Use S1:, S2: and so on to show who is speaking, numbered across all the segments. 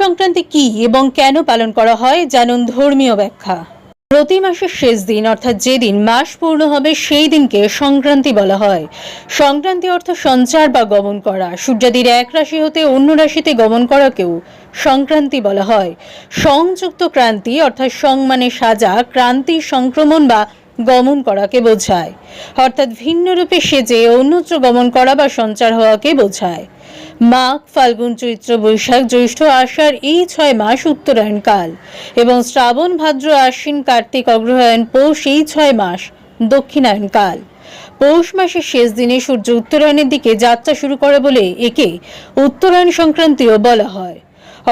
S1: সংক্রান্তি কি এবং কেন পালন করা হয় জানুন ধর্মীয় ব্যাখ্যা। প্রতি মাসের শেষ দিন, অর্থাৎ যেদিন মাস পূর্ণ হবে, সেই দিনকে সংক্রান্তি বলা হয়। সংক্রান্তি অর্থ সঞ্চার বা গমন করা। সূর্যাদির এক রাশি হতে অন্য রাশিতে গমন করাকেও সংক্রান্তি বলা হয়। সংযুক্ত ক্রান্তি, অর্থাৎ সং মানে সাজা, ক্রান্তি সংক্রমণ বা গমন করাকে বোঝায়। অর্থাৎ ভিন্ন রূপে সেজে অন্যত্র গমন করা বা সঞ্চার হওয়াকে বোঝায়। মাঘ ফাল্গুন চৈত্র বৈশাখ, জ্যৈষ্ঠ আষাঢ়, এই ছয় মাস উত্তরায়ণ কাল এবং শ্রাবণ, ভাদ্র, আশ্বিন, কার্তিক, অগ্রহায়ণ, পৌষ এই ছয় মাস দক্ষিণায়ন কাল পৌষ মাসের শেষ দিনে সূর্য উত্তরায়ণের দিকে যাত্রা শুরু করে বলে একে উত্তরায়ণ সংক্রান্তিও বলা হয়।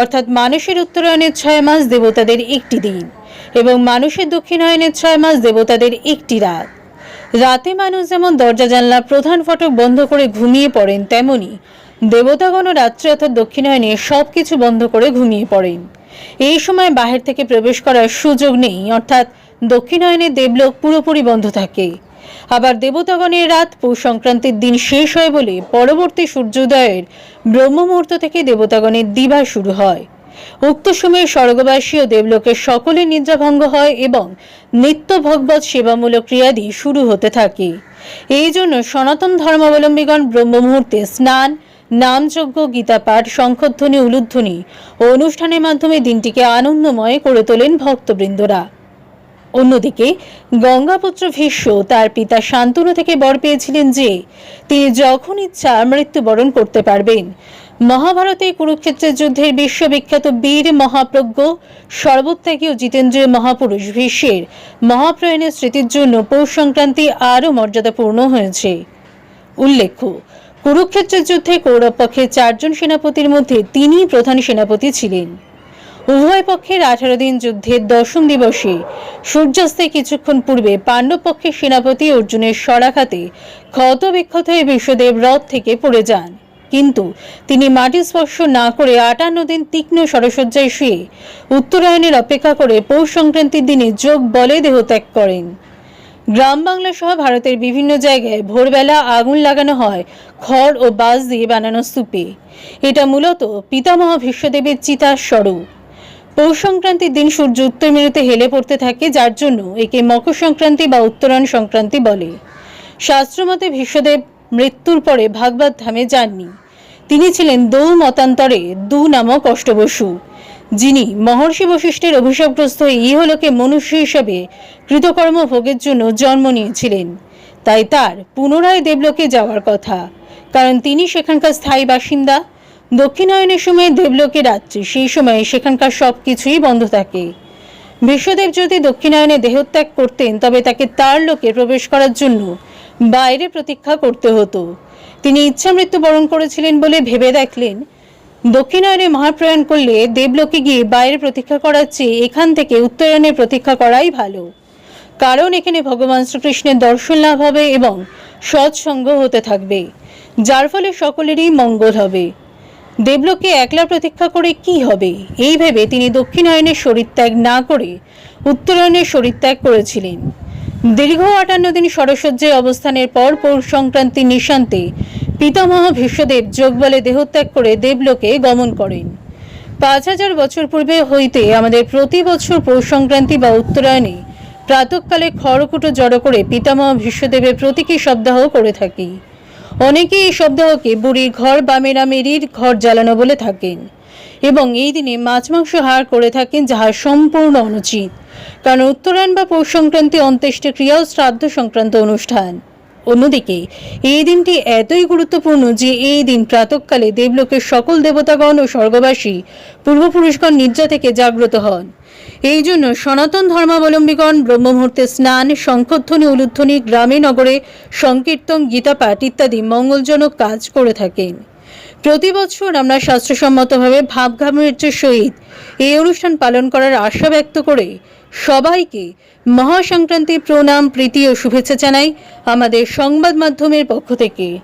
S1: অর্থাৎ মানুষের উত্তরায়ণের ছয় মাস দেবতাদের একটি দিন এবং মানুষের দক্ষিণায়নের ছয় মাস দেবতাদের একটি রাত। রাতে মানুষ যেমন দরজা জানলা প্রধান ফটক বন্ধ করে ঘুমিয়ে পড়েন, তেমনি দেবতাগণও রাত্রে অর্থাৎ দক্ষিণায়নে সব কিছু বন্ধ করে ঘুমিয়ে পড়েন। এই সময় বাহির থেকে প্রবেশ করার সুযোগ নেই, অর্থাৎ দক্ষিণায়নে দেবলোক পুরোপুরি বন্ধ থাকে। আবার দেবতাগণের রাত পৌষ সংক্রান্তির দিন শেষ হয় বলে পরবর্তী সূর্যোদয়ের ব্রহ্ম মুহূর্ত থেকে দেবতাগণের দিবা শুরু হয়। উক্ত সময়ে স্বর্গবাসী ও দেবলোকের সকলের নিদ্রাভঙ্গ হয় এবং নিত্য ভগবত সেবামূলক ক্রিয়াদি শুরু হতে থাকে। এই জন্য সনাতন ধর্মাবলম্বীগণ ব্রহ্ম মুহূর্তে স্নান নামযজ্ঞ গীতাপাঠ শঙ্খধ্বনি উলুধ্বনি ও অনুষ্ঠানের মাধ্যমে দিনটিকে আনন্দময় করে তোলেন ভক্তবৃন্দরা। অন্যদিকে গঙ্গাপুত্র ভীষ্ম তার পিতা শান্তনু থেকে বর পেয়েছিলেন যে, তিনি যখন ইচ্ছা মৃত্যুবরণ করতে পারবেন। মহাভারতে কুরুক্ষেত্রের যুদ্ধের বিশ্ববিখ্যাত বীর মহাপ্রজ্ঞ সর্বত্যাগী ও জিতেন্দ্রীয় মহাপুরুষ ভীষ্মের মহাপ্রয়াণের স্মৃতির জন্য পৌষ সংক্রান্তি আরও মর্যাদাপূর্ণ হয়েছে। উল্লেখ্য কুরুক্ষেত্রের যুদ্ধে কৌরব পক্ষের চারজন সেনাপতির মধ্যে তিনিই প্রধান সেনাপতি ছিলেন। উভয় পক্ষের আঠারো দিন যুদ্ধের দশম দিবসে সূর্যাস্তের কিছুক্ষণ পূর্বে পাণ্ডব পক্ষের সেনাপতি অর্জুনের সরাঘাতে ক্ষত বিক্ষত হয়ে বিশ্বদেব রথ থেকে পড়ে যান। কিন্তু তিনি মাটি স্পর্শ না করে আটান্ন দিন তীক্ষ্ণ সরসজ্জায় শুয়ে উত্তরায়ণের অপেক্ষা করে পৌষ সংক্রান্তির দিনে যোগ বলে দেহত্যাগ করেন। গ্রাম বাংলা সহ ভারতের বিভিন্ন জায়গায় ভোরবেলা আগুন লাগানো হয়, খড় ও বাঁশ দিয়ে বানানো স্তূপে। এটা মূলত পিতামহ ভীষ্মদেবের চিতার স্বরূপ। পৌষ সংক্রান্তির দিন সূর্য উত্তর মেরুতে হেলে পড়তে থাকে, যার জন্য একে মকর সংক্রান্তি বা উত্তরায়ণ সংক্রান্তি বলে। শাস্ত্রমতে ভীষ্মদেব মৃত্যুর পরে ভাগবত ধামে যাননি। তিনি ছিলেন দৌ মতান্তরে দু নামক অষ্টবসু। যিনি মহর্ষি বশিষ্ঠের অভিশাপগ্রস্ত ইহলোকে মনুষ্য হিসেবে কৃতকর্ম ভোগের জন্য জন্ম নিয়েছিলেন। তাই তার পুনরায় দেবলোকে যাওয়ার কথা। কারণ তিনি সেখানকার স্থায়ী বাসিন্দা। দক্ষিণায়নের সময় দেবলোকে রাত্রি সেই সময়ে সেখানকার সব কিছুই বন্ধ থাকে। বিশ্বদেব যদি দক্ষিণায়নে দেহত্যাগ করতেন, তবে তাকে তার লোকে প্রবেশ করার জন্য বাইরে প্রতীক্ষা করতে হতো। তিনি ইচ্ছা মৃত্যু বরণ করেছিলেন বলে ভেবে দেখলেন দক্ষিণায়নে মহাপ্রয়াণ করলে দেবলোকে গিয়ে বাইরে প্রতীক্ষা করার চেয়ে এখান থেকে উত্তরায়ণে প্রতীক্ষা করাই ভালো। কারণ এখানে ভগবান শ্রীকৃষ্ণের দর্শন লাভ হবে এবং সৎসঙ্গ হতে থাকবে, যার ফলে সকলেরই মঙ্গল হবে। দেবলোকে একলা প্রতীক্ষা করে কি হবে? এই ভেবে তিনি দক্ষিণায়নের শরীরত্যাগ না করে উত্তরায়ণের শরীরত্যাগ করেছিলেন। দীর্ঘ আটান্ন দিন সরসজ্জায় অবস্থানের পর পৌষ সংক্রান্তি নিশান্তে পিতামহ ভীষ্মদেব যোগবলে দেহত্যাগ করে দেবলোকে গমন করেন। পাঁচ হাজার বছর পূর্বে হইতে আমাদের প্রতি বছর পৌষ সংক্রান্তি বা উত্তরায়ণে প্রাতকালে খড়কুটো জড়ো করে পিতামহ ভীষ্মদেবের প্রতীকী সপ্তাহ করে থাকি। অনেকে এই শব্দাহকে বুড়ির ঘর বা মেরামেরির ঘর জ্বালানো বলে থাকেন এবং এই দিনে মাছ মাংস হার করে থাকেন যাহা সম্পূর্ণ অনুচিত। কারণ উত্তরায়ণ বা পৌষ সংক্রান্তি অন্ত্যেষ্টি ক্রিয়া ও শ্রাদ্ধ সংক্রান্ত অনুষ্ঠান। অন্যদিকে, এই দিনটি এতই গুরুত্বপূর্ণ যে এই দিন প্রাতকালে দেবলোকের সকল দেবতাগণ ও স্বর্গবাসী পূর্বপুরুষগণ নির্যা থেকে জাগ্রত হন। এই জন্য সনাতন ধর্মাবলম্বীগণ ব্রহ্মমুহূর্তে স্নান শঙ্খধ্বনি উলুধ্বনি, গ্রামে, নগরে সংকীর্তন, গীতাপাঠ ইত্যাদি মঙ্গলজনক কাজ করে থাকেন। প্রতি বছর আমরা স্বাস্থ্যসম্মতভাবে ভাবগাম্ভীর্যের সহিত এই অনুষ্ঠান পালন করার আশা ব্যক্ত করে সবাইকে মহাসংক্রান্তির প্রণাম, প্রীতি ও শুভেচ্ছা জানাই আমাদের সংবাদ মাধ্যমের পক্ষ থেকে।